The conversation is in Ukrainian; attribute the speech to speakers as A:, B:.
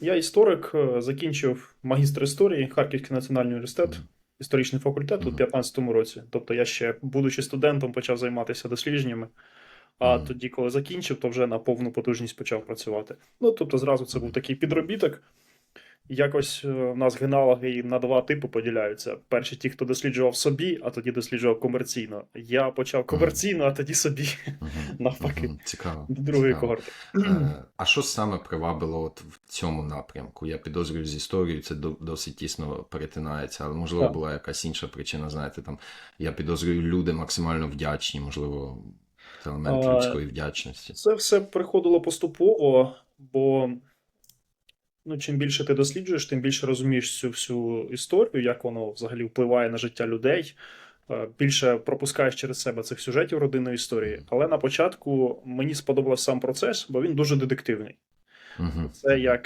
A: Я історик, е, закінчив магістр історії Харківський національний університет, історичний факультет у
B: Мгм.
A: 15-му році. Тобто я ще, будучи студентом, почав займатися дослідженнями. А тоді, коли закінчив, то вже на повну потужність почав працювати. Ну, тобто, зразу це був такий підробіток. Якось е, в нас генеалоги на два типи поділяються. Перші ті, хто досліджував собі, а тоді досліджував комерційно. Я почав комерційно, а тоді собі навпаки.
B: Цікаво.
A: до другої когорти.
B: Е, А що саме привабило от в цьому напрямку? Я підозрюю з історією, це досить тісно перетинається, але можливо була якась інша причина. Знаєте, там я підозрюю, люди максимально вдячні, можливо, це елемент людської вдячності.
A: Це все приходило поступово, бо ну, чим більше ти досліджуєш, тим більше розумієш цю всю історію, як воно взагалі впливає на життя людей. Е, Більше пропускаєш через себе цих сюжетів родинної історії. Але на початку мені сподобався сам процес, бо він дуже детективний.
B: Угу.
A: Це як